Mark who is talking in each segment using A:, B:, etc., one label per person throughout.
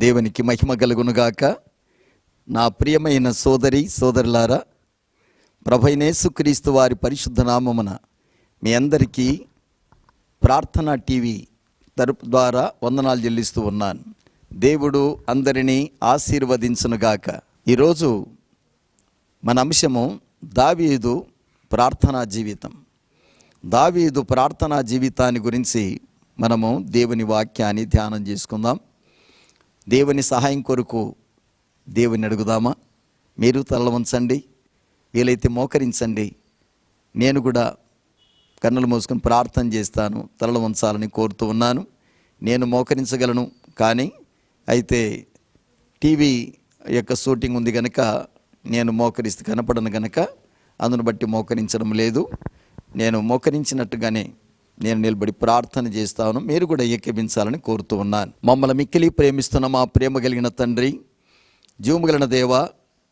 A: దేవునికి మహిమ కలుగునుగాక నా ప్రియమైన సోదరి సోదరులారా ప్రభైనేసుక్రీస్తు వారి పరిశుద్ధ నామమున మీ అందరికీ ప్రార్థనా టీవీ తరపు ద్వారా వందనాలు చెల్లిస్తూ ఉన్నాను. దేవుడు అందరినీ ఆశీర్వదించునుగాక ఈరోజు మన అంశము దావీదు ప్రార్థనా జీవితం. దావీదు ప్రార్థనా జీవితాన్ని గురించి మనము దేవుని వాక్యాన్ని ధ్యానం చేసుకుందాం. దేవుని సహాయం కొరకు దేవుని అడుగుదామా? మీరు తల ఉంచండి వీలైతే మోకరించండి. నేను కూడా కన్నులు మూసుకొని ప్రార్థన చేస్తాను తలలు ఉంచాలని కోరుతూ ఉన్నాను. నేను మోకరించగలను కానీ అయితే టీవీ యొక్క షూటింగ్ ఉంది కనుక నేను మోకరిస్తే కనపడను కనుక అందును బట్టి మోకరించడం లేదు. నేను మోకరించినట్టుగానే నేను నిలబడి ప్రార్థన చేస్తాను. మీరు కూడా ఏకీభించాలని కోరుతూ ఉన్నాను. మమ్మల్ని మిక్కిలి ప్రేమిస్తున్న మా ప్రేమ కలిగిన తండ్రి జీవము దేవ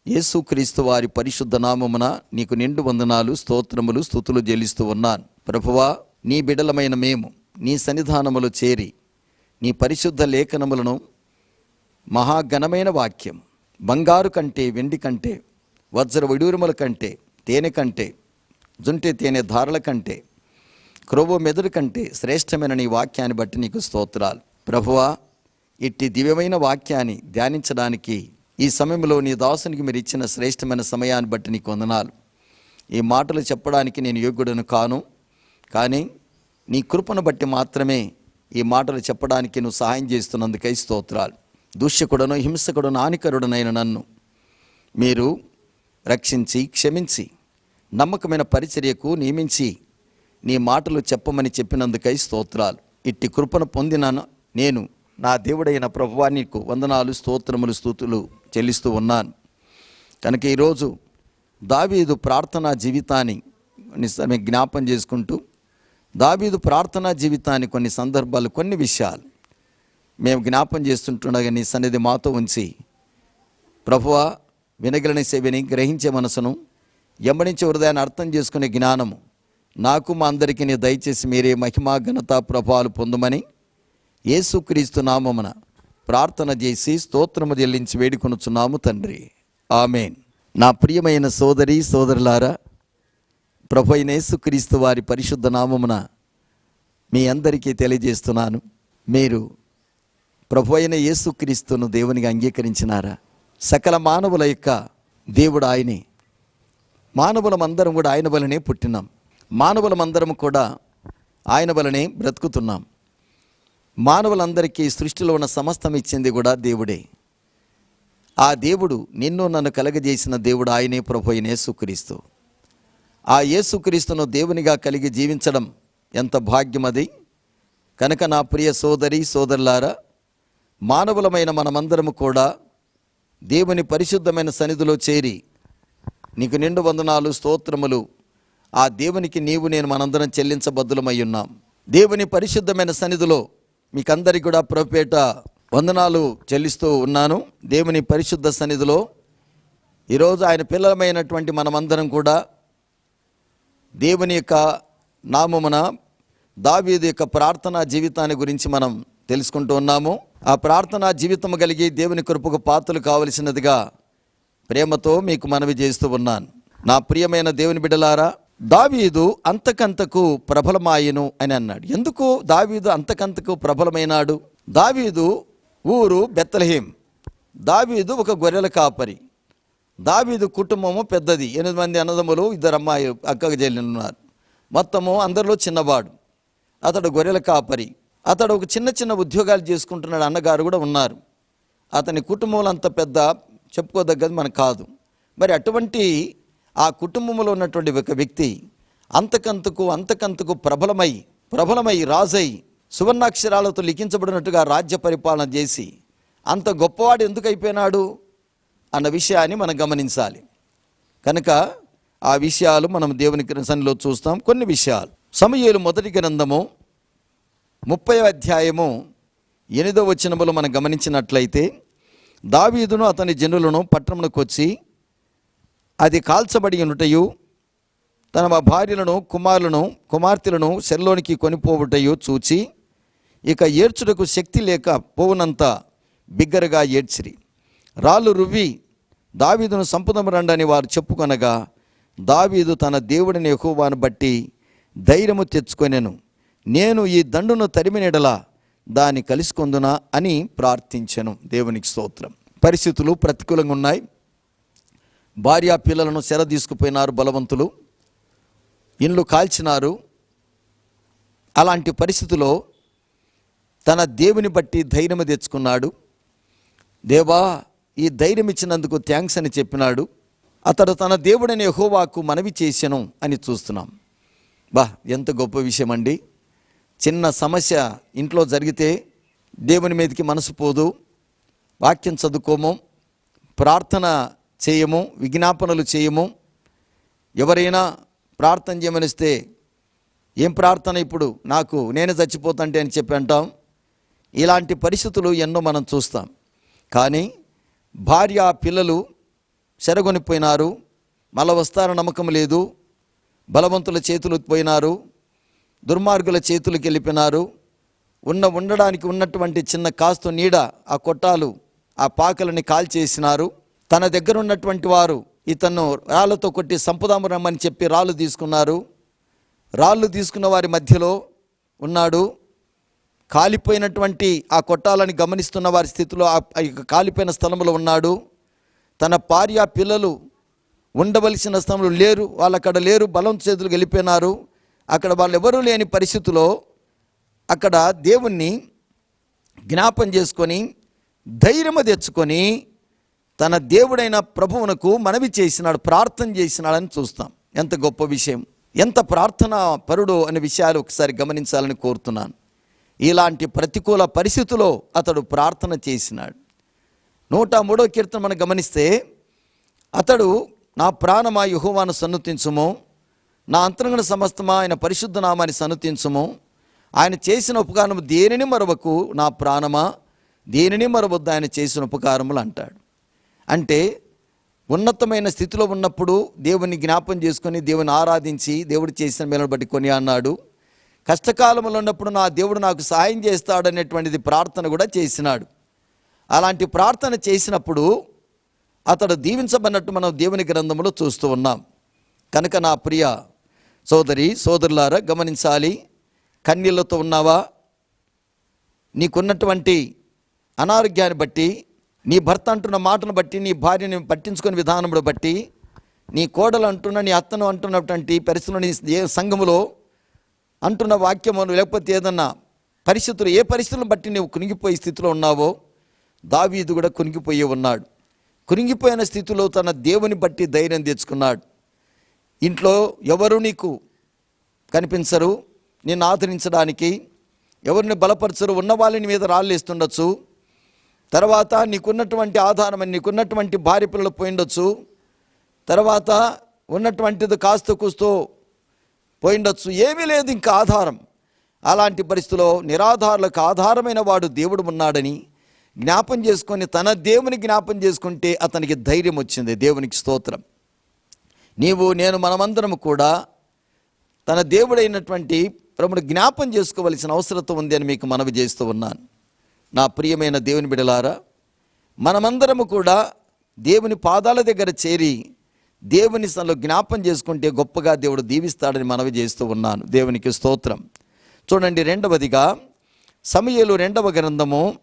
A: యేసుక్రీస్తు వారి పరిశుద్ధ నామమున నీకు నిండు వందనాలు స్తోత్రములు స్థుతులు చెల్లిస్తూ ఉన్నాను. ప్రభువా నీ బిడలమైన మేము నీ సన్నిధానములు చేరి నీ పరిశుద్ధ లేఖనములను మహాఘనమైన వాక్యం బంగారు కంటే వెండి కంటే వజ్ర విడూరుమల కంటే తేనె కంటే జుంటే తేనె ధారల కంటే క్రొవ్వు మెదడు కంటే శ్రేష్టమైన నీ వాక్యాన్ని బట్టి నీకు స్తోత్రాలు. ప్రభువా ఇట్టి దివ్యమైన వాక్యాన్ని ధ్యానించడానికి ఈ సమయంలో నీ దాసునికి మీరు ఇచ్చిన శ్రేష్టమైన సమయాన్ని బట్టి నీకు వందనాలు. ఈ మాటలు చెప్పడానికి నేను యోగ్యుడను కాను కానీ నీ కృపను బట్టి మాత్రమే ఈ మాటలు చెప్పడానికి నువ్వు సహాయం చేస్తున్నందుకై స్తోత్రాలు. దూషకుడను హింసకుడను హానికరుడనైన నన్ను మీరు రక్షించి క్షమించి నమ్మకమైన పరిచర్యకు నియమించి నీ మాటలు చెప్పమని చెప్పినందుకై స్తోత్రాలు. ఇట్టి కృపను పొందిన నేను. నా దేవుడైన ప్రభువా నీకు వందనాలు స్తోత్రములు స్థుతులు చెల్లిస్తూ ఉన్నాను. కనుక ఈరోజు దావీదు ప్రార్థనా జీవితాన్ని కొన్ని జ్ఞాపం చేసుకుంటూ దావీదు ప్రార్థనా జీవితాన్ని కొన్ని సందర్భాలు కొన్ని విషయాలు మేము జ్ఞాపం చేస్తుంటుండగా నీ సన్నిధి మాతో ఉంచి ప్రభువ వినగలని సేవిని గ్రహించే మనసును ఎమ్మడించే హృదయాన్ని అర్థం చేసుకునే జ్ఞానము నాకు మా అందరికీ దయచేసి మీరే మహిమా ఘనత ప్రభావాలు పొందమని యేసుక్రీస్తు నామమున ప్రార్థన చేసి స్తోత్రము చెల్లించి వేడుకొనుచున్నాము తండ్రి. ఆమెన్. నా ప్రియమైన సోదరి సోదరులారా ప్రభు అయిన యేసుక్రీస్తు వారి పరిశుద్ధ నామమున మీ అందరికీ తెలియజేస్తున్నాను. మీరు ప్రభు అయిన యేసుక్రీస్తును దేవునిగా అంగీకరించినారా? సకల మానవుల యొక్క దేవుడు ఆయనే. మానవులమందరం కూడా ఆయన వలనే పుట్టినాం. మానవులమందరం కూడా ఆయన వలనే బ్రతుకుతున్నాం. మానవులందరికీ సృష్టిలో ఉన్న సమస్తం ఇచ్చింది కూడా దేవుడే. ఆ దేవుడు నిన్ను నన్ను కలగజేసిన దేవుడు ఆయనే ప్రభు అయిన యేసుక్రీస్తు. ఆ యేసుక్రీస్తును దేవునిగా కలిగి జీవించడం ఎంత భాగ్యం అది. కనుక నా ప్రియ సోదరి సోదరులారా మానవులమైన మనమందరము కూడా దేవుని పరిశుద్ధమైన సన్నిధిలో చేరి నీకు నిండు వందనాలు స్తోత్రములు ఆ దేవునికి నీవు నేను మనందరం చెల్లించబద్దులమై ఉన్నాం దేవుని పరిశుద్ధమైన సన్నిధిలో మీకందరికి కూడా ప్రభుపేట వందనాలు చెల్లిస్తూ ఉన్నాను. దేవుని పరిశుద్ధ సన్నిధిలో ఈరోజు ఆయన పిల్లలమైనటువంటి మనమందరం కూడా దేవుని యొక్క నామమున దావీదు యొక్క ప్రార్థనా జీవితాన్ని గురించి మనం తెలుసుకుంటూ ఉన్నాము. ఆ ప్రార్థనా జీవితం కలిగి దేవుని కృపకు పాత్రలు కావలసినదిగా ప్రేమతో మీకు మనవి చేస్తూ ఉన్నాను. నా ప్రియమైన దేవుని బిడ్డలారా దావీదు అంతకంతకు ప్రబలమాయను అని అన్నాడు. ఎందుకు దావీదు అంతకంతకు ప్రబలమైనాడు? దావీదు ఊరు బెత్తలహేం దావీదు ఒక గొర్రెల కాపరి. దావీదు కుటుంబము పెద్దది. ఎనిమిది మంది అన్నదమ్ములు ఇద్దరు అమ్మాయి అక్కకు చెల్లి ఉన్నారు మొత్తము అందరిలో చిన్నవాడు. అతడు గొర్రెల కాపరి. అతడు ఒక చిన్న చిన్న ఉద్యోగాలు చేసుకుంటున్నాడు అన్నగారు కూడా ఉన్నారు. అతని కుటుంబంలో అంత పెద్ద చెప్పుకోదగ్గది మనకు కాదు. మరి అటువంటి ఆ కుటుంబంలో ఉన్నటువంటి ఒక వ్యక్తి అంతకంతకు అంతకంతకు ప్రబలమై ప్రబలమై రాజై సువర్ణాక్షరాలతో లిఖించబడినట్టుగా రాజ్య పరిపాలన చేసి అంత గొప్పవాడు ఎందుకు అయిపోయినాడు అన్న విషయాన్ని మనం గమనించాలి. కనుక ఆ విషయాలు మనం దేవుని సన్నిలో చూస్తాం. కొన్ని విషయాలు. సమయలు మొదటి గ్రంథము ముప్పై అధ్యాయము ఎనిమిదో వచనములు మనం గమనించినట్లయితే దావీదును అతని జనులను పట్టణమునకు వచ్చి అది కాల్చబడి ఉంటయు తన భార్యలను కుమారులను కుమార్తెలను సెల్లోనికి కొనిపోవుటయు చూచి ఇక ఏడ్చుటకు శక్తి లేక పోవునంత బిగ్గరగా ఏడ్చిరి. రాళ్ళు రువ్వి దావీదును సంపుదము రండని వారు చెప్పుకొనగా దావీదు తన దేవుడిని యెహోవాను బట్టి ధైర్యము తెచ్చుకొనెను. నేను ఈ దండును తరిమినెడలా దాన్ని కలిసికొందునా అని ప్రార్థించెను. దేవునికి స్తోత్రం. పరిస్థితులు ప్రతికూలంగా ఉన్నాయి. భార్యా పిల్లలను సెర తీసుకుపోయినారు బలవంతులు. ఇండ్లు కాల్చినారు. అలాంటి పరిస్థితిలో తన దేవుని బట్టి ధైర్యం తెచ్చుకున్నాడు. దేవా ఈ ధైర్యం ఇచ్చినందుకు థ్యాంక్స్ అని చెప్పినాడు. అతడు తన దేవుడని హోవాకు మనవి చేశాను అని చూస్తున్నాం. బా ఎంత గొప్ప విషయం అండి చిన్న సమస్య ఇంట్లో జరిగితే దేవుని మీదకి మనసు పోదు. వాక్యం చదువుకోము. ప్రార్థన చేయము విజ్ఞాపనలు చేయము. ఎవరైనా ప్రార్థన చేయమనిస్తే ఏం ప్రార్థన ఇప్పుడు? నాకు నేను చచ్చిపోతాంటే అని చెప్పి అంటాం. ఇలాంటి పరిస్థితులు ఎన్నో మనం చూస్తాం. కానీ భార్య పిల్లలు చెరగొనిపోయినారు. మళ్ళా వస్తారని నమ్మకం లేదు. బలవంతుల చేతులు పోయినారు. దుర్మార్గుల చేతులకు వెళ్ళిపోయినారు. ఉన్న ఉండడానికి ఉన్నటువంటి చిన్న కాస్త నీడ ఆ కొట్టాలు ఆ పాకలని కాల్చేసినారు. తన దగ్గర ఉన్నటువంటి వారు ఇతను రాళ్ళతో కొట్టి సంపదాము రమ్మని చెప్పి రాళ్ళు తీసుకున్నారు. రాళ్ళు తీసుకున్న వారి మధ్యలో ఉన్నాడు. కాలిపోయినటువంటి ఆ కొట్టాలని గమనిస్తున్న వారి స్థితిలో ఆ కాలిపోయిన స్థలంలో ఉన్నాడు. తన భార్య పిల్లలు ఉండవలసిన స్థలంలో లేరు. వాళ్ళు అక్కడ లేరు. బలం చేతులు వెళ్ళిపోయినారు. అక్కడ వాళ్ళు ఎవరూ లేని పరిస్థితిలో అక్కడ దేవుణ్ణి జ్ఞాపం చేసుకొని ధైర్యము తెచ్చుకొని తన దేవుడైన ప్రభువునకు మనవి చేసినాడు ప్రార్థన చేసినాడని చూస్తాం. ఎంత గొప్ప విషయం. ఎంత ప్రార్థన పరుడు అనే విషయాలు ఒకసారి గమనించాలని కోరుతున్నాను. ఇలాంటి ప్రతికూల పరిస్థితుల్లో అతడు ప్రార్థన చేసినాడు. నూట మూడో కీర్తన మనం గమనిస్తే అతడు నా ప్రాణమా యుహోవాను సన్నుతించుము. నా అంతరంగణ సమస్తమా ఆయన పరిశుద్ధ నామాన్ని సన్నుతించుము. ఆయన చేసిన ఉపకారము దేనిని మరవకు? నా ప్రాణమా? దేనిని మరవద్దు? ఆయన చేసిన ఉపకారములు అంటాడు. అంటే ఉన్నతమైన స్థితిలో ఉన్నప్పుడు దేవుని జ్ఞాపం చేసుకొని దేవుని ఆరాధించి దేవుడు చేసిన మేలను బట్టి కొని అన్నాడు. కష్టకాలంలో ఉన్నప్పుడు నా దేవుడు నాకు సాయం చేస్తాడు అనేటువంటిది ప్రార్థన కూడా చేసినాడు. అలాంటి ప్రార్థన చేసినప్పుడు అతడు దీవించబడినట్టు మనం దేవుని గ్రంథంలో చూస్తూ ఉన్నాం. కనుక నా ప్రియ సోదరి సోదరులారా గమనించాలి. కన్నీళ్ళతో ఉన్నావా? నీకున్నటువంటి అనారోగ్యాన్ని బట్టి నీ భర్త అంటున్న మాటను బట్టి నీ భార్యని పట్టించుకునే విధానమును బట్టి నీ కోడలు అంటున్న నీ అత్తను అంటున్నటువంటి పరిస్థితులు నీ ఏ సంఘములో అంటున్న వాక్యము లేకపోతే ఏదన్నా పరిస్థితులు ఏ పరిస్థితులను బట్టి నువ్వు కునిగిపోయే స్థితిలో ఉన్నావో దావీదు కూడా కునిగిపోయి ఉన్నాడు. కునిగిపోయిన స్థితిలో తన దేవుని బట్టి ధైర్యం తెచ్చుకున్నాడు. ఇంట్లో ఎవరు నీకు కనిపించరు నిన్ను ఆదరించడానికి ఎవరిని బలపరచరు ఉన్న వాళ్ళని మీద రాళ్ళు వేస్తుండొచ్చు తర్వాత నీకున్నటువంటి ఆధారం నీకున్నటువంటి భార్య పిల్లలు పోయిండొచ్చు తర్వాత ఉన్నటువంటిది కాస్త కూస్తూ పోయిండొచ్చు ఏమీ లేదు ఇంకా ఆధారం. అలాంటి పరిస్థితిలో నిరాధారులకు ఆధారమైన వాడు దేవుడు ఉన్నాడని జ్ఞాపం చేసుకొని తన దేవుని జ్ఞాపం చేసుకుంటే అతనికి ధైర్యం వచ్చింది. దేవునికి స్తోత్రం. నీవు నేను మనమందరం కూడా తన దేవుడైనటువంటి ప్రభుని జ్ఞాపం చేసుకోవలసిన అవసరత ఉంది అని మీకు మనవి చేస్తూ ఉన్నాను. నా ప్రియమైన దేవుని బిడలారా మనమందరము కూడా దేవుని పాదాల దగ్గర చేరి దేవుని తనలో జ్ఞాపం చేసుకుంటే గొప్పగా దేవుడు దీవిస్తాడని మనవి చేస్తూ ఉన్నాను. దేవునికి స్తోత్రం. చూడండి రెండవదిగా సమయలు రెండవ గ్రంథము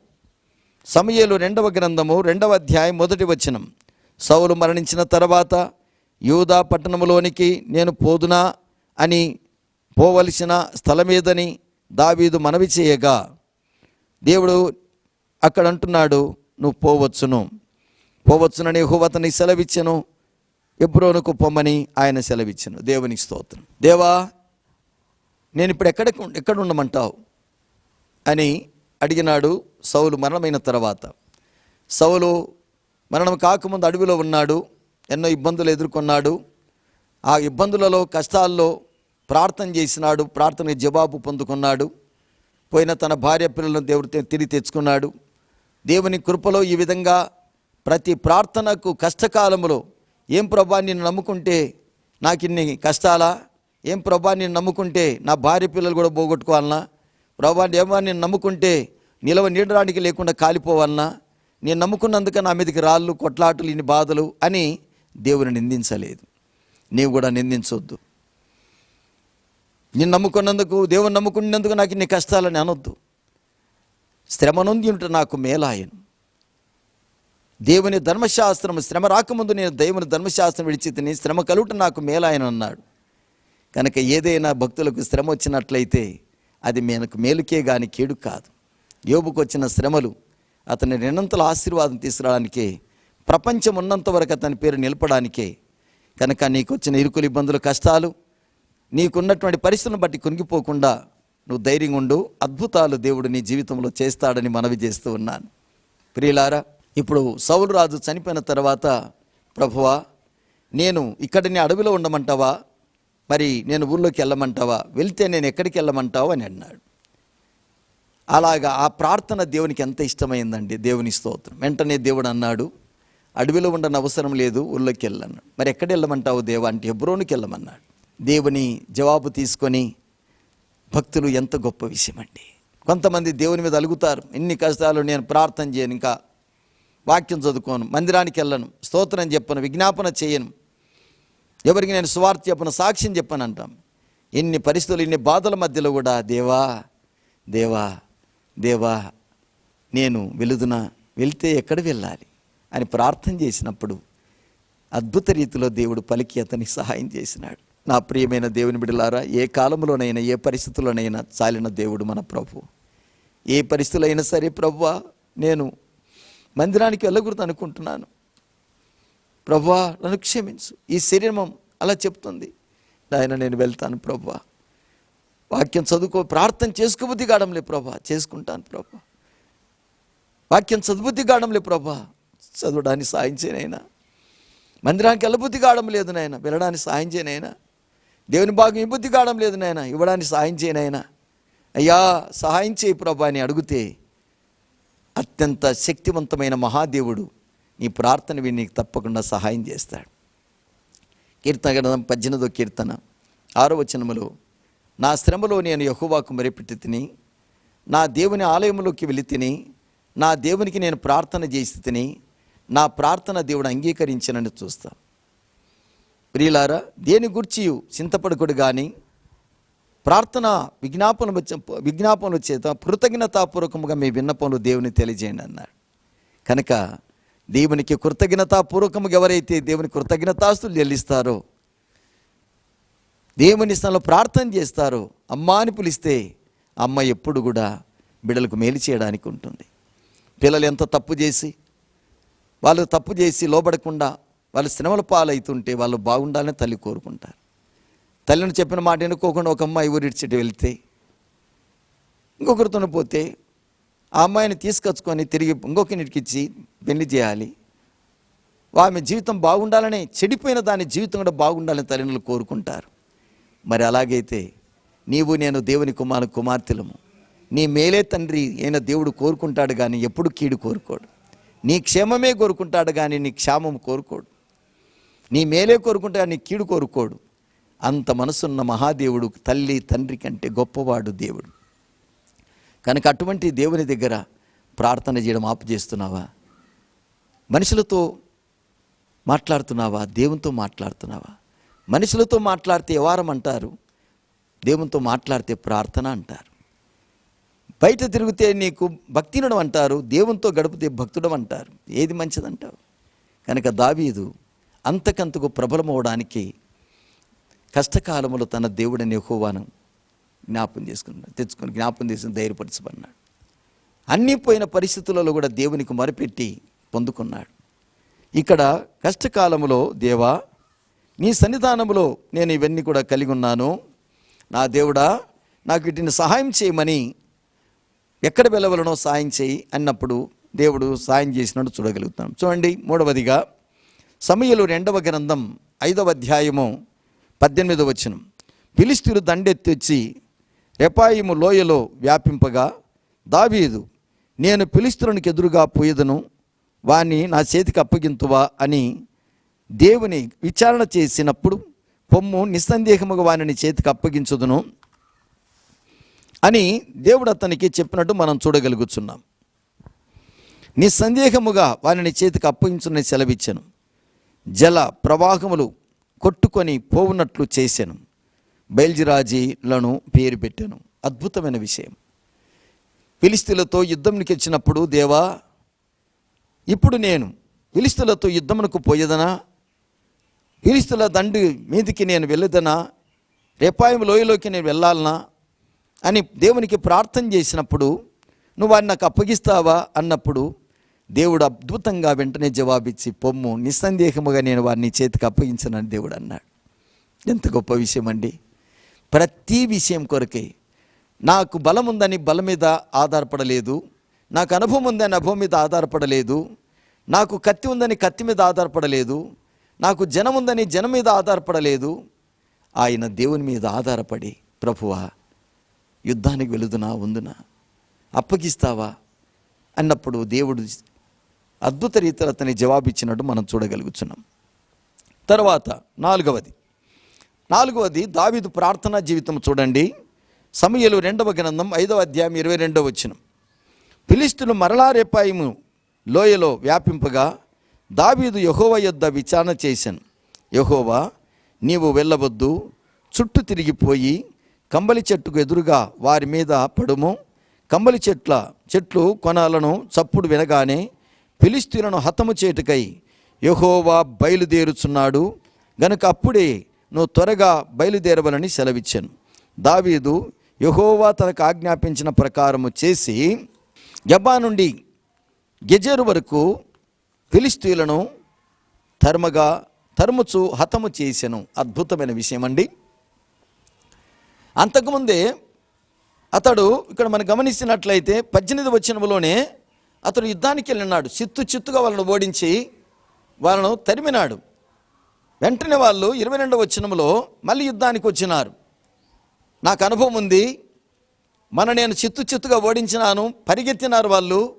A: సమయలు రెండవ గ్రంథము రెండవ అధ్యాయం మొదటి వచనం. సౌలు మరణించిన తర్వాత యూదా పట్టణములోనికి నేను పోదునా అని పోవలసిన స్థలమేదని దావీదు మనవి చేయగా దేవుడు అక్కడ అంటున్నాడు నువ్వు పోవచ్చును. పోవచ్చునని హువతని సెలవిచ్చను. ఎబ్రోనుకు పొమ్మని ఆయన సెలవిచ్చను. దేవునికి స్తోత్రం. దేవా నేను ఇప్పుడు ఎక్కడ ఎక్కడ ఉండమంటావు? అని అడిగినాడు సౌలు మరణమైన తర్వాత. సౌలు మరణం కాకముందు అడవిలో ఉన్నాడు ఎన్నో ఇబ్బందులు ఎదుర్కొన్నాడు. ఆ ఇబ్బందులలో కష్టాల్లో ప్రార్థన చేసినాడు ప్రార్థనకి జవాబు పొందుకున్నాడు. పోయిన తన భార్య పిల్లలను దేవుడు తిరిగి తెచ్చుకున్నాడు. దేవుని కృపలో ఈ విధంగా ప్రతి ప్రార్థనకు కష్టకాలములో ఏం ప్రభా నిన్ను నమ్ముకుంటే నాకు ఇన్ని కష్టాలా? ఏం ప్రభా నిన్ను నమ్ముకుంటే నా భార్య పిల్లలు కూడా పోగొట్టుకోవాలనా? ప్రభా ఏమో నేను నమ్ముకుంటే నిలవ నీడడానికి లేకుండా కాలిపోవాలనా? నేను నమ్ముకున్నందుక నా మీదకి రాళ్ళు కొట్లాటలు ఇన్ని బాధలు అని దేవుని నిందించలేదు. నీవు కూడా నిందించొద్దు. నేను నమ్ముకున్నందుకు దేవుని నమ్ముకున్నందుకు నాకు ఇన్ని కష్టాలని అనొద్దు. శ్రమ నొంది ఉంటే నాకు మేలాయను. దేవుని ధర్మశాస్త్రం శ్రమ రాకముందు నేను దేవుని ధర్మశాస్త్రం విడిచి తిని శ్రమ కలుట నాకు మేలాయన అన్నాడు. కనుక ఏదైనా భక్తులకు శ్రమ వచ్చినట్లయితే అది మనకు మేలుకే గాని కీడు కాదు. యోబుకు వచ్చిన శ్రమలు అతని నిన్నంతల ఆశీర్వాదం తీసుకురావడానికే ప్రపంచం ఉన్నంత వరకు అతని పేరు నిలపడానికే కనుక నీకు వచ్చిన ఇరుకులు ఇబ్బందులు కష్టాలు నీకున్నటువంటి పరిస్థితులను బట్టి కొనిగిపోకుండా నువ్వు ధైర్యంగా ఉండు. అద్భుతాలు దేవుడు నీ జీవితంలో చేస్తాడని మనవి చేస్తూ ఉన్నాను. ప్రియులారా ఇప్పుడు సౌలు రాజు చనిపోయిన తర్వాత ప్రభువా నేను ఇక్కడని అడవిలో ఉండమంటావా? మరి నేను ఊళ్ళోకి వెళ్ళమంటావా? వెళ్తే నేను ఎక్కడికి వెళ్ళమంటావు అని అన్నాడు. అలాగా ఆ ప్రార్థన దేవునికి ఎంత ఇష్టమైందండి? దేవుని స్తోత్రం. వెంటనే దేవుడు అన్నాడు అడవిలో ఉండని అవసరం లేదు ఊళ్ళోకి వెళ్ళన్నాడు మరి ఎక్కడ వెళ్ళమంటావు దేవా? అంటే ఎబ్రోనికి వెళ్ళమన్నాడు. దేవుని జవాబు తీసుకొని భక్తులు ఎంత గొప్ప విషయం అండి. కొంతమంది దేవుని మీద అలుగుతారు. ఎన్ని కష్టాలు నేను ప్రార్థన చేయను ఇంకా వాక్యం చదువుకోను మందిరానికి వెళ్ళను స్తోత్రం చెప్పను విజ్ఞాపన చేయను. ఎవరికి నేను స్వార్థ చెప్పను సాక్ష్యం చెప్పను అంటాం. ఇన్ని పరిస్థితులు ఇన్ని బాధల మధ్యలో కూడా దేవా దేవా దేవా నేను వెలుదున వెళ్తే ఎక్కడ వెళ్ళాలి? అని ప్రార్థన చేసినప్పుడు అద్భుత రీతిలో దేవుడు పలికి అతనికి సహాయం చేసినాడు. నా ప్రియమైన దేవుని బిడలారా ఏ కాలంలోనైనా ఏ పరిస్థితుల్లోనైనా చాలిన దేవుడు మన ప్రభు. ఏ పరిస్థితులు అయినా సరే ప్రభువా నేను మందిరానికి వెళ్ళకూడదు అనుకుంటున్నాను. ప్రభా నన్ను క్షమించు. ఈ శరీరం అలా చెప్తుంది. నాయన నేను వెళ్తాను ప్రభువా వాక్యం చదువుకో ప్రార్థన చేసుకోబుద్ధి కావడంలే ప్రభా చేసుకుంటాను ప్రభా వాక్యం చదువుబుద్ధి కావడంలే ప్రభా చదవడానికి సాయం చేయనైనా. మందిరానికి వెళ్ళబుద్ధి కావడం లేదు నాయన. వెళ్ళడానికి సాయం చేయనైనా. దేవుని భాగం విభుద్ధి కావడం లేదు నాయన. ఇవ్వడానికి సాయం చేయనైనా అయ్యా సహాయం చేయి ప్రభా అని అడిగితే అత్యంత శక్తివంతమైన మహాదేవుడు నీ ప్రార్థన విని నీకు తప్పకుండా సహాయం చేస్తాడు. కీర్తన గ్రంథం పద్దెనిమిదో కీర్తన ఆరో వచనములో నా శ్రమలో నేను యహోవాకు మరిపెట్టి తిని నా దేవుని ఆలయంలోకి వెళ్ళి తిని నా దేవునికి నేను ప్రార్థన చేసి తిని నా ప్రార్థన దేవుడు అంగీకరించినని చూస్తాను. ప్రియులారా దేని గురించి చింతపడకుడు కానీ ప్రార్థన విజ్ఞాపన విజ్ఞాపనలు చేత కృతజ్ఞతాపూర్వకముగా మీ విన్నపములు దేవుని తెలియజేయండి అన్నాడు. కనుక దేవునికి కృతజ్ఞతాపూర్వకముగా ఎవరైతే దేవుని కృతజ్ఞతాస్తులు చెల్లిస్తారో దేవుని స్థలంలో ప్రార్థన చేస్తారో అమ్మ అని పిలిస్తే అమ్మ ఎప్పుడు కూడా బిడ్డలకు మేలు చేయడానికి ఉంటుంది. పిల్లలు ఎంత తప్పు చేసి వాళ్ళు తప్పు చేసి లోబడకుండా వాళ్ళు శ్రమల పాలవుతుంటే వాళ్ళు బాగుండాలని తల్లి కోరుకుంటారు. తల్లిని చెప్పిన మాట ఎన్నుకోకుండా ఒక అమ్మాయి ఊరిడ్చిటి వెళ్తే ఇంకొకరితో పోతే ఆ అమ్మాయిని తీసుకొచ్చుకొని తిరిగి ఇంకొకరికి ఇచ్చి పెళ్ళి చేయాలి. ఆమె జీవితం బాగుండాలని చెడిపోయిన దాని జీవితం కూడా బాగుండాలని తల్లిదండ్రులు కోరుకుంటారు. మరి అలాగైతే నీవు నేను దేవుని కుమారు కుమార్తెలము. నీ మేలే తండ్రి అయిన దేవుడు కోరుకుంటాడు కానీ ఎప్పుడు కీడు కోరుకోడు. నీ క్షేమమే కోరుకుంటాడు కానీ నీ క్షేమం కోరుకోడు. నీ మేలే కోరుకుంటా నీ కీడు కోరుకోడు. అంత మనసున్న మహాదేవుడు తల్లి తండ్రి కంటే గొప్పవాడు దేవుడు. కనుక అటువంటి దేవుని దగ్గర ప్రార్థన చేయడం ఆపు చేస్తున్నావా? మనుషులతో మాట్లాడుతున్నావా? దేవునితో మాట్లాడుతున్నావా? మనుషులతో మాట్లాడితే వారం అంటారు దేవునితో మాట్లాడితే ప్రార్థన అంటారు. బయట తిరిగితే నీకు భక్తినడం అంటారు దేవునితో గడిపితే భక్తుడం అంటారు. ఏది మంచిదంటావు? కనుక దావీదు అంతకంతకు ప్రబలమవడానికి కష్టకాలములో తన దేవుడని ఎక్కువను జ్ఞాపం చేసుకున్నాడు తెచ్చుకొని జ్ఞాపం చేసి ధైర్యపరచబడినాడు. అన్నీ పోయిన పరిస్థితులలో కూడా దేవునికి మరిపెట్టి పొందుకున్నాడు. ఇక్కడ కష్టకాలములో దేవా నీ సన్నిధానములో నేను ఇవన్నీ కూడా కలిగి ఉన్నాను. నా దేవుడా నాకు వీటిని సహాయం చేయమని ఎక్కడ వెళ్ళవలనో సాయం చేయి అన్నప్పుడు దేవుడు సాయం చేసినట్టు చూడగలుగుతాం చూడండి మూడవదిగా సమయలు రెండవ గ్రంథం ఐదవ అధ్యాయము పద్దెనిమిదవ వచనం. ఫిలిస్తీన్లు దండెత్తిచ్చి రెపాయిము లోయలో వ్యాపింపగా దావీదు నేను ఫిలిస్తీనునికి ఎదురుగా పోయేదను వాణ్ణి నా చేతికి అప్పగింతువా? అని దేవుని విచారణ చేసినప్పుడు పొమ్ము నిస్సందేహముగా వానిని చేతికి అప్పగించుదును అని దేవుడు అతనికి చెప్పినట్టు మనం చూడగలుగుతున్నాం నిస్సందేహముగా వారిని చేతికి అప్పగించుని సెలవిచ్చాను. జల ప్రవాహములు కొట్టుకొని పోవునట్లు చేశాను బయల్జిరాజీలను పేరు పెట్టాను. అద్భుతమైన విషయం. ఫిలిస్తీన్లతో యుద్ధంకి వచ్చినప్పుడు దేవా ఇప్పుడు నేను ఫిలిస్తీన్లతో యుద్ధమునకు పోయేదనా? ఫిలిస్తీన్ల దండు మీదికి నేను వెళ్ళదనా? రేపాయం లోయలోకి నేను వెళ్ళాలనా? అని దేవునికి ప్రార్థన చేసినప్పుడు నువ్వు వారిని నాకు అప్పగిస్తావా? అన్నప్పుడు దేవుడు అద్భుతంగా వెంటనే జవాబిచ్చి పొమ్ము నిస్సందేహముగా నేను వారిని చేతికి అప్పగించనని దేవుడు అన్నాడు. ఎంత గొప్ప విషయం అండి ప్రతి విషయం కొరకే. నాకు బలం ఉందని బలం మీద ఆధారపడలేదు. నాకు అనుభవం ఉందని అనుభవం మీద ఆధారపడలేదు. నాకు కత్తి ఉందని కత్తి మీద ఆధారపడలేదు. నాకు జనం ఉందని జనం మీద ఆధారపడలేదు. ఆయన దేవుని మీద ఆధారపడి ప్రభువా యుద్ధానికి వెళుదునా ఉందునా? అప్పగిస్తావా? అన్నప్పుడు దేవుడు అద్భుత రీతిలో అతని జవాబిచ్చినట్టు మనం చూడగలుగుతున్నాం తర్వాత నాలుగవది. నాలుగవది దావిదు ప్రార్థనా జీవితం చూడండి. సమయలు రెండవ గ్రంథం ఐదవ అధ్యాయం ఇరవై రెండవ వచ్చినం పిలిస్తులు మరలా రేపాయము లోయలో వ్యాపింపగా దావీదు యహోవ యొద్ద విచారణ చేశాను. యహోవా నీవు వెళ్ళవద్దు చుట్టూ తిరిగిపోయి కంబలి చెట్టుకు ఎదురుగా వారి మీద పడుము. కంబలి చెట్ల చెట్లు కొనాలను చప్పుడు వినగానే ఫిలిస్తీన్లను హతము చేటుకై యహోవా బయలుదేరుచున్నాడు. గనుక అప్పుడే నువ్వు త్వరగా బయలుదేరవలని సెలవిచ్చాను. దావీదు యహోవా తనకు ఆజ్ఞాపించిన ప్రకారము చేసి గబ్బా నుండి గెజేరు వరకు ఫిలిస్తీన్లను తరుమగా తరుముచు హతము చేశాను అద్భుతమైన విషయం అండి అంతకుముందే అతడు ఇక్కడ మనం గమనించినట్లయితే పద్దెనిమిది వచనములోనే అతడు యుద్ధానికి వెళ్ళినాడు. చిత్తు చిత్తుగా వాళ్ళను ఓడించి వాళ్ళను తరిమినాడు. వెంటనే వాళ్ళు ఇరవై రెండవ వచ్చినంలో మళ్ళీ యుద్ధానికి వచ్చినారు. నాకు అనుభవం ఉంది. మన నేను చిత్తు చిత్తుగా ఓడించినాను పరిగెత్తినారు వాళ్ళు.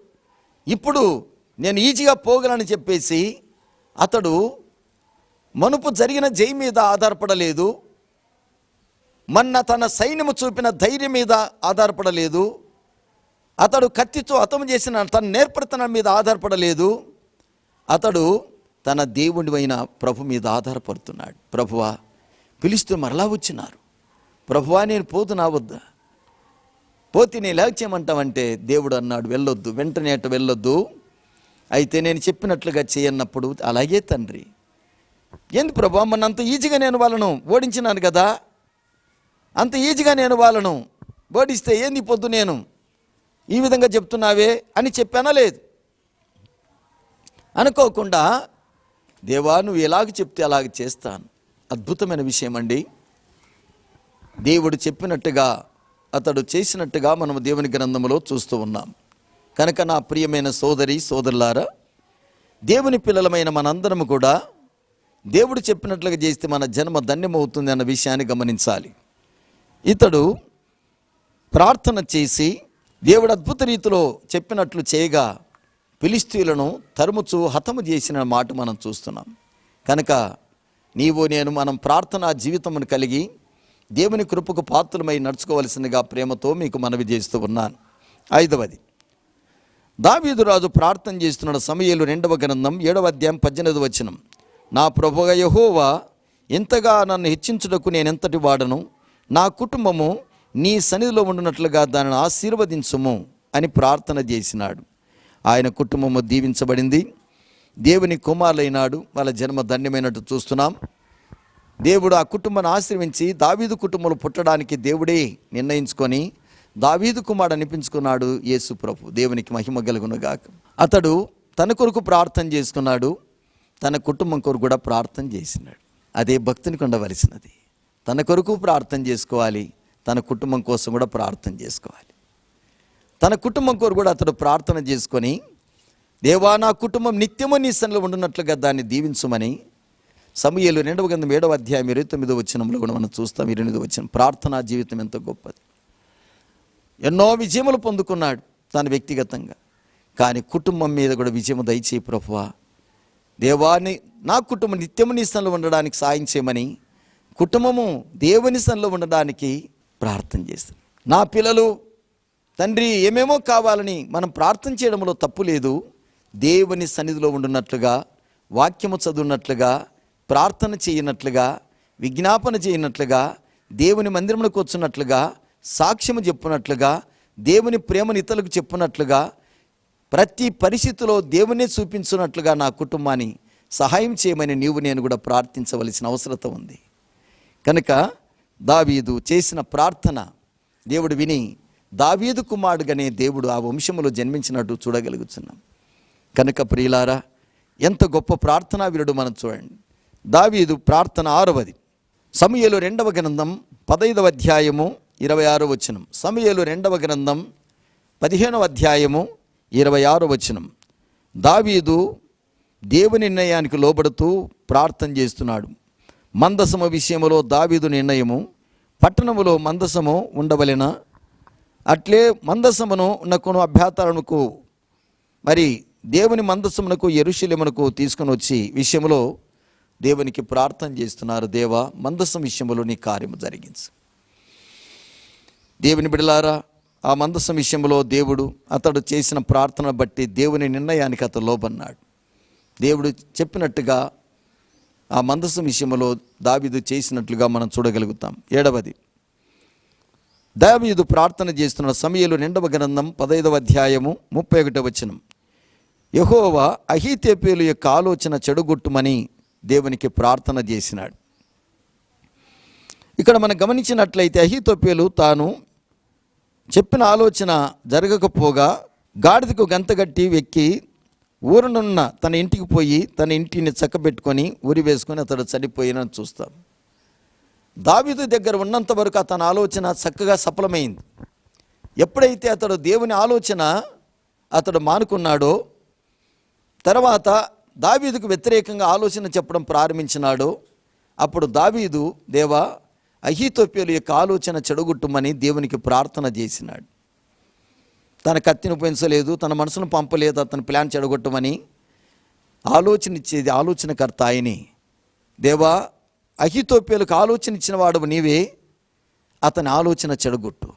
A: ఇప్పుడు నేను ఈజీగా పోగలని చెప్పేసి అతడు మనుపు జరిగిన జై మీద ఆధారపడలేదు. మొన్న తన సైన్యము చూపిన ధైర్యం మీద ఆధారపడలేదు. అతడు కత్తితో హతం చేసిన తన నేర్పడతన మీద ఆధారపడలేదు. అతడు తన దేవుడివైన ప్రభు మీద ఆధారపడుతున్నాడు. ప్రభువా పిలుస్తూ మరలా వచ్చినారు. ప్రభువా నేను పోతున్నా వద్దా. పోతే నేను లేచేయమంటావంటే దేవుడు అన్నాడు వెళ్ళొద్దు. వెంటనే అటు వెళ్ళొద్దు. అయితే నేను చెప్పినట్లుగా చేయన్నప్పుడు అలాగే తండ్రి. ఏంది ప్రభు మొన్న అంత ఈజీగా నేను వాళ్ళను ఓడించినాను కదా? అంత ఈజీగా నేను వాళ్ళను ఓడిస్తే ఏంది పొద్దు నేను? ఈ విధంగా చెప్తున్నావే అని చెప్పానా లేదు? అనుకోకుండా దేవా నువ్వు ఎలాగ చెప్తే అలాగ చేస్తాను. అద్భుతమైన విషయం అండి దేవుడు చెప్పినట్టుగా అతడు చేసినట్టుగా మనం దేవుని గ్రంథంలో చూస్తూ ఉన్నాం. కనుక నా ప్రియమైన సోదరి సోదరులారా దేవుని పిల్లలమైన మనందరము కూడా దేవుడు చెప్పినట్లుగా చేస్తే మన జన్మ ధన్యమవుతుంది అన్న విషయాన్ని గమనించాలి. ఇతడు ప్రార్థన చేసి దేవుడు అద్భుత రీతిలో చెప్పినట్లు చేయగా పిలిస్తీలను తరుముచు హతము చేసిన మాట మనం చూస్తున్నాం. కనుక నీవు నేను మనం ప్రార్థనా జీవితమును కలిగి దేవుని కృపకు పాత్రమై నడుచుకోవలసిందిగా ప్రేమతో మీకు మనవి చేస్తూ ఉన్నాను. ఐదవది దావీదు రాజు ప్రార్థన చేస్తున్న సమయంలో రెండవ గ్రంథం ఏడవ అధ్యాయం పద్దెనిమిది వచనం. నా ప్రభుగ యహోవా ఎంతగా నన్ను హెచ్చించుటకు నేనెంతటి వాడను? నా కుటుంబము నీ సన్నిధిలో ఉండినట్లుగా దానిని ఆశీర్వదించుము అని ప్రార్థన చేసినాడు. ఆయన కుటుంబము దీవించబడింది. దేవుని కుమారులైనాడు. వాళ్ళ జన్మ ధన్యమైనట్టు చూస్తున్నాం. దేవుడు ఆ కుటుంబాన్ని ఆశ్రయించి దావీదు కుటుంబంలో పుట్టడానికి దేవుడే నిర్ణయించుకొని దావీదు కుమారుడు అనిపించుకున్నాడు యేసు ప్రభు. దేవునికి మహిమ కలుగునుగాక అతడు తన కొరకు ప్రార్థన చేసుకున్నాడు. తన కుటుంబం కొరకు కూడా ప్రార్థన చేసినాడు. అదే భక్తునికి ఉండవలసినది తన కొరకు ప్రార్థన చేసుకోవాలి. తన కుటుంబం కోసం కూడా ప్రార్థన చేసుకోవాలి. తన కుటుంబం కొరకు కూడా అతడు ప్రార్థన చేసుకొని దేవా నా కుటుంబం నిత్యము నీ సన్నిలో ఉండున్నట్లుగా దాన్ని దీవించమని సమయలు రెండవ గంధం ఏడవ అధ్యాయం ఇరవై తొమ్మిదో వచ్చినంలో కూడా మనం చూస్తాం. ఇరవై ఎనిమిది వచ్చిన ప్రార్థనా జీవితం ఎంతో గొప్పది. ఎన్నో విజయములు పొందుకున్నాడు తన వ్యక్తిగతంగా. కానీ కుటుంబం మీద కూడా విజయము దయచేయి ప్రభువా. దేవాన్ని నా కుటుంబం నిత్యము నీ స్థలంలో ఉండడానికి సాయం చేయమని కుటుంబము దేవుని స్థలంలో ఉండడానికి ప్రార్థన చేస్తాం. నా పిల్లలు తండ్రి ఏమేమో కావాలని మనం ప్రార్థన చేయడంలో తప్పు లేదు. దేవుని సన్నిధిలో ఉండున్నట్లుగా వాక్యము చదువున్నట్లుగా ప్రార్థన చేయనట్లుగా విజ్ఞాపన చేయనట్లుగా దేవుని మందిరములకు వచ్చినట్లుగా సాక్ష్యము చెప్పునట్లుగా దేవుని ప్రేమను ఇతరులకు చెప్పునట్లుగా ప్రతి పరిస్థితిలో దేవునే చూపించున్నట్లుగా నా కుటుంబాన్ని సహాయం చేయమని నీవు నేను కూడా ప్రార్థించవలసిన అవసరత ఉంది. కనుక దావీదు చేసిన ప్రార్థన దేవుడు విని దావీదు కుమారుడుగానే దేవుడు ఆ వంశములో జన్మించినట్టు చూడగలుగుతున్నాం కనుక ప్రియులారా ఎంత గొప్ప ప్రార్థనా వీరుడు మనం చూడండి. దావీదు ప్రార్థన ఆరవది. సమయలు రెండవ గ్రంథం పదైదవ అధ్యాయము ఇరవై ఆరో వచనం. సమయలు రెండవ గ్రంథం పదిహేనవ అధ్యాయము ఇరవై ఆరో వచనం. దావీదు దేవుని నిర్ణయానికి లోబడుతూ ప్రార్థన చేస్తున్నాడు. మందసము విషయములో దావీదు నిర్ణయము పట్టణములో మందసము ఉండవలెన అట్లే మందసమును ఉన్నకును అభ్యాతాలకు మరి దేవుని మందసమునకు ఎరుశల్యమునకు తీసుకొని వచ్చి విషయంలో దేవునికి ప్రార్థన చేస్తున్నారు. దేవా మందసం విషయంలో నీ కార్యము జరిగించు. దేవుని బిడలారా ఆ మందసం విషయంలో దేవుడు అతడు చేసిన ప్రార్థన బట్టి దేవుని నిర్ణయానికి అతను లోబన్నాడు. దేవుడు చెప్పినట్టుగా ఆ మందసం విషయంలో దావీదు చేసినట్లుగా మనం చూడగలుగుతాం. ఏడవది. దావీదు ప్రార్థన చేస్తున్న సమయంలో రెండవ గ్రంథం పదైదవ అధ్యాయము ముప్పై ఒకటవ వచనం. యహోవా అహీతేపేలు యొక్క ఆలోచన చెడుగొట్టుమని దేవునికి ప్రార్థన చేసినాడు. ఇక్కడ మనం గమనించినట్లయితే అహీతోపేలు తాను చెప్పిన ఆలోచన జరగకపోగా గాడిదకు గంతగట్టి వెక్కి ఊరునున్న తన ఇంటికి పోయి తన ఇంటిని చక్కబెట్టుకొని ఊరి వేసుకొని అతడు చనిపోయినని చూస్తాం. దావిదు దగ్గర ఉన్నంత వరకు అతని ఆలోచన చక్కగా సఫలమైంది. ఎప్పుడైతే అతడు దేవుని ఆలోచన అతడు మానుకున్నాడో తర్వాత దావీదుకు వ్యతిరేకంగా ఆలోచన చెప్పడం ప్రారంభించినాడో అప్పుడు దావీదు దేవా అహీతోప్యుల యొక్క ఆలోచన చెడగొట్టుమని దేవునికి ప్రార్థన చేసినాడు. తన కత్తిని పెంచలేదు తన మనసును పంపలేదు అతను ప్లాన్ చెడగొట్టమని ఆలోచన ఇచ్చేది ఆలోచనకర్త ఆయని. దేవా అహితోప్యులకు ఆలోచన ఇచ్చిన వాడు నీవే అతని ఆలోచన చెడగొట్టు.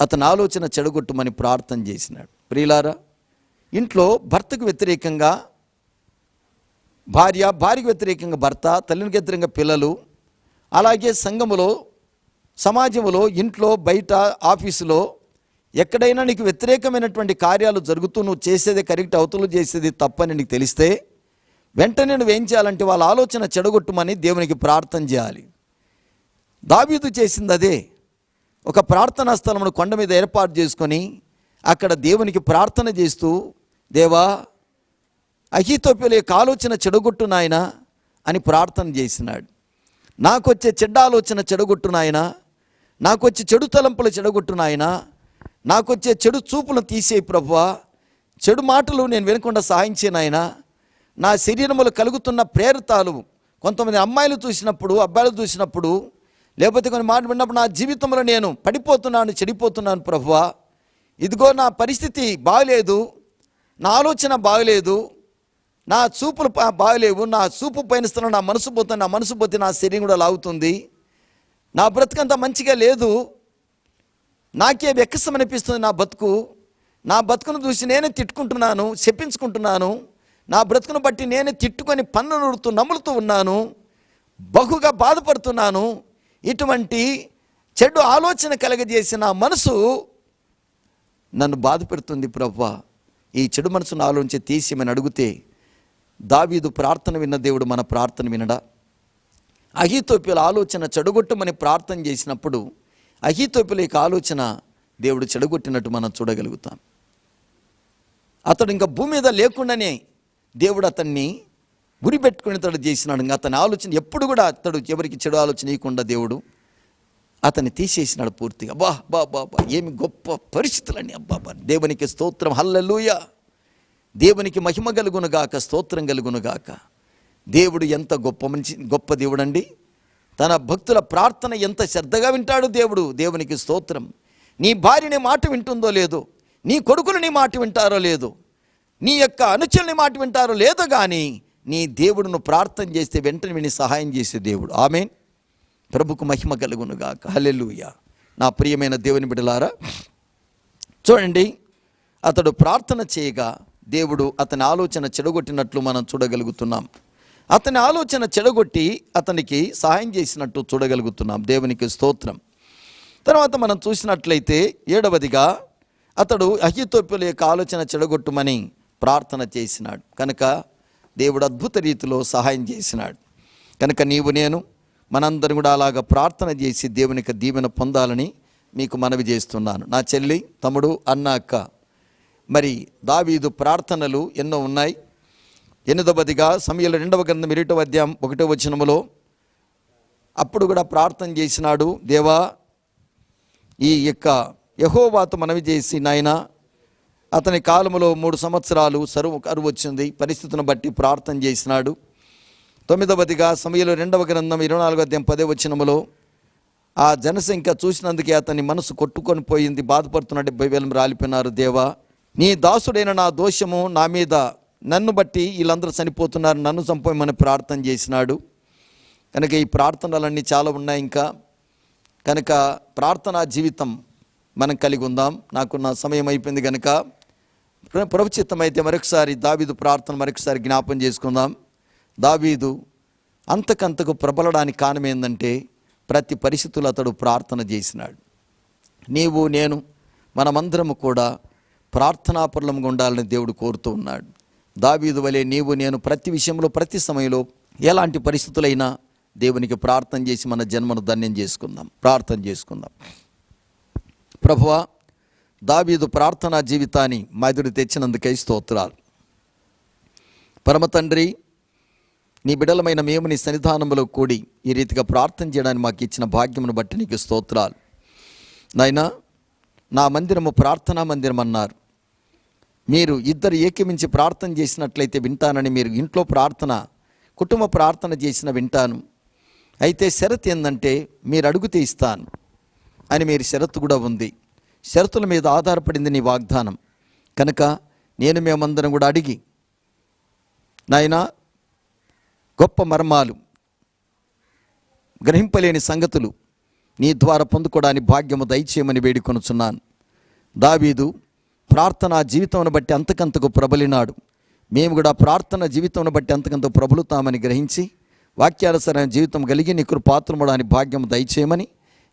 A: అతని ఆలోచన చెడగొట్టుమని ప్రార్థన చేసినాడు. ప్రియులారా ఇంట్లో భర్తకు వ్యతిరేకంగా భార్య భార్యకు వ్యతిరేకంగా భర్త తల్లికి వ్యతిరేకంగా పిల్లలు అలాగే సంఘములో సమాజంలో ఇంట్లో బయట ఆఫీసులో ఎక్కడైనా నీకు వ్యతిరేకమైనటువంటి కార్యాలు జరుగుతూ నువ్వు చేసేది కరెక్ట్ అవతలు చేసేది తప్పని నీకు తెలిస్తే వెంటనే నువ్వేం చేయాలంటే వాళ్ళ ఆలోచన చెడగొట్టుమని దేవునికి ప్రార్థన చేయాలి. దావీదు చేసింది అదే. ఒక ప్రార్థనా స్థలమును కొండ మీద ఏర్పాటు చేసుకొని అక్కడ దేవునికి ప్రార్థన చేస్తూ దేవా అహితోపిల యొక్క ఆలోచన చెడగొట్టు నాయన అని ప్రార్థన చేసినాడు. నాకు వచ్చే చెడ్డ ఆలోచన చెడగొట్టు నాయన నాకు వచ్చే చెడు తలంపులు చెడగొట్టు నాయన నాకు వచ్చే చెడు చూపులను తీసేయి ప్రభువా. చెడు మాటలు నేను వినకుండా సహాయం చేయనాయన నా శరీరములు కలుగుతున్న ప్రేరితాలు. కొంతమంది అమ్మాయిలు చూసినప్పుడు అబ్బాయిలు చూసినప్పుడు లేకపోతే కొన్ని మాట విన్నప్పుడు నా జీవితంలో నేను పడిపోతున్నాను చెడిపోతున్నాను ప్రభువా. ఇదిగో నా పరిస్థితి బాగలేదు. నా ఆలోచన బాగలేదు. నా చూపులు బాగలేవు. నా చూపు పయనిస్తున్న నా మనసు పోతుంది నా మనసు పోతే నా శరీరం కూడా లాగుతుంది. నా బ్రతుకంత మంచిగా లేదు. నాకే వెక్కసం అనిపిస్తుంది నా బతుకు. నా బతుకును చూసి నేనే తిట్టుకుంటున్నాను చెప్పించుకుంటున్నాను నా బ్రతుకును బట్టి నేనే తిట్టుకొని పన్ను నుడుతూ నములుతూ ఉన్నాను. బహుగా బాధపడుతున్నాను. ఇటువంటి చెడు ఆలోచన కలగజేసిన నా మనసు నన్ను బాధ పెడుతుంది ఈ చెడు మనసును ఆలోచించి తీసిమని అడిగితే దావీదు ప్రార్థన విన్న దేవుడు మన ప్రార్థన వినడా? అహీతోపిల ఆలోచన చెడగొట్టమని ప్రార్థన చేసినప్పుడు అహితోపుల యొక్క ఆలోచన దేవుడు చెడగొట్టినట్టు మనం చూడగలుగుతాం. అతడు ఇంకా భూమి మీద లేకుండానే దేవుడు అతన్ని గురి పెట్టుకుని అతడు చేసినాడు. ఇంకా అతని ఆలోచన ఎప్పుడు కూడా అతడు ఎవరికి చెడు ఆలోచన ఇవ్వకుండా దేవుడు అతన్ని తీసేసినాడు పూర్తిగా. బా బా బా బా ఏమి గొప్ప పరిస్థితులని అబ్బా బా దేవునికి స్తోత్రం. హల్లెలూయా. దేవునికి మహిమ కలుగునుగాక స్తోత్రం కలుగునుగాక దేవుడు ఎంత గొప్ప మంచి గొప్ప దేవుడండి. తన భక్తుల ప్రార్థన ఎంత శ్రద్ధగా వింటాడు దేవుడు? దేవునికి స్తోత్రం. నీ భార్య నీ మాట వింటుందో లేదో నీ కొడుకులు నీ మాట వింటారో లేదో నీ యొక్క అనుచరుని మాట వింటారో లేదో కానీ నీ దేవుడును ప్రార్థన చేస్తే వెంటనే విని సహాయం చేసే దేవుడు. ఆమె ప్రభుకు మహిమ కలుగునుగాక హలెలుయ నా ప్రియమైన దేవుని బిడలారా చూడండి అతడు ప్రార్థన చేయగా దేవుడు అతని ఆలోచన చెడగొట్టినట్లు మనం చూడగలుగుతున్నాం. అతని ఆలోచన చెడగొట్టి అతనికి సహాయం చేసినట్టు చూడగలుగుతున్నాం. దేవునికి స్తోత్రం. తర్వాత మనం చూసినట్లయితే ఏడవదిగా అతడు అహితోప్యుల యొక్క ఆలోచన చెడగొట్టుమని ప్రార్థన చేసినాడు. కనుక దేవుడు అద్భుత రీతిలో సహాయం చేసినాడు. కనుక నీవు నేను మనందరం కూడా అలాగ ప్రార్థన చేసి దేవునికి దీవెన పొందాలని మీకు మనవి చేస్తున్నాను. నా చెల్లి తమ్ముడు అన్న అక్క. మరి దావీదు ప్రార్థనలు ఎన్నో ఉన్నాయి? ఎనిమిదవదిగా సమయంలో రెండవ గ్రంథం ఇరుటవ అధ్యాయం ఒకటో వచనములో అప్పుడు కూడా ప్రార్థన చేసినాడు దేవా ఈ యొక్క యహోవాతో మనవి చేసి నాయన అతని కాలములో మూడు సంవత్సరాలు సరువు కరువు వచ్చింది పరిస్థితిని బట్టి ప్రార్థన చేసినాడు. తొమ్మిదవదిగా సమయంలో రెండవ గ్రంథం ఇరవై నాలుగో అధ్యాయం పదే వచనములో ఆ జనసంఖ్య చూసినందుకే అతని మనసు కొట్టుకొని పోయింది బాధపడుతున్న డెబ్బై వేలం రాలిపోయినారు దేవా. నీ దాసుడైన నా దోషము నా మీద నన్ను బట్టి వీళ్ళందరూ చనిపోతున్నారు నన్ను చంపమని ప్రార్థన చేసినాడు. కనుక ఈ ప్రార్థనలన్నీ చాలా ఉన్నాయి ఇంకా. కనుక ప్రార్థనా జీవితం మనం కలిగి ఉందాం. నాకున్న సమయం అయిపోయింది కనుక ప్ర- ప్రభుచిత్తం అయితే మరొకసారి దావీదు ప్రార్థన మరొకసారి జ్ఞాపం చేసుకుందాం. దావీదు అంతకంతకు ప్రబలడానికి కారణం ఏంటంటే ప్రతి పరిస్థితులు అతడు ప్రార్థన చేసినాడు. నీవు నేను మనమందరము కూడా ప్రార్థనాపరులంగా ఉండాలని దేవుడు కోరుతూ ఉన్నాడు. దావీదు వలె నీవు నేను ప్రతి విషయంలో ప్రతి సమయంలో ఎలాంటి పరిస్థితులైనా దేవునికి ప్రార్థన చేసి మన జన్మను ధన్యం చేసుకుందాం. ప్రార్థన చేసుకుందాం. ప్రభువా దావీదు ప్రార్థనా జీవితాన్ని మైదుడి తెచ్చినందుకై స్తోత్రాలు. పరమతండ్రి నీ బిడలమైన మేము నీ సన్నిధానంలో కూడి ఈ రీతిగా ప్రార్థన చేయడానికి మాకు ఇచ్చిన భాగ్యమును బట్టి నీకు స్తోత్రాలు. నాయనా నా మందిరము ప్రార్థనా మందిరం అన్నారు మీరు ఇద్దరు ఏకమించి ప్రార్థన చేసినట్లయితే వింటానని మీరు ఇంట్లో ప్రార్థన కుటుంబ ప్రార్థన చేసిన వింటాను. అయితే షరత్ ఏంటంటే మీరు అడుగుతే ఇస్తాను అని మీరు షరతు కూడా ఉంది. షరతుల మీద ఆధారపడింది నీ వాగ్దానం. కనుక నేను మేమందరం కూడా అడిగి నాయనా గొప్ప మర్మాలు గ్రహింపలేని సంగతులు నీ ద్వారా పొందుకోవడానికి భాగ్యము దయచేయమని వేడుకొనుచున్నాను. దావీదు ప్రార్థన జీవితంను బట్టి అంతకంతకు ప్రబలినాడు. మేము కూడా ప్రార్థన జీవితంను బట్టి అంతకంత ప్రబలుతామని గ్రహించి వాక్యానుసరమైన జీవితం కలిగి నీకు పాత్రముడాని భాగ్యము దయచేయమని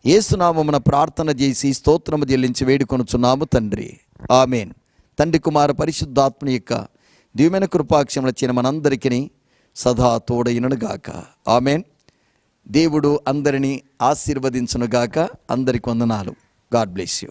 A: ఏసునామమున ప్రార్థన చేసి స్తోత్రము చెల్లించి వేడుకొనుచున్నాము తండ్రి. ఆమెన్. తండ్రి కుమార పరిశుద్ధాత్మ యొక్క దివ్యమైన కృపాక్షములచిన మనందరికీ సదా తోడైనగాక ఆమెన్. దేవుడు అందరినీ ఆశీర్వదించునుగాక అందరికి వందనాలు. God bless you.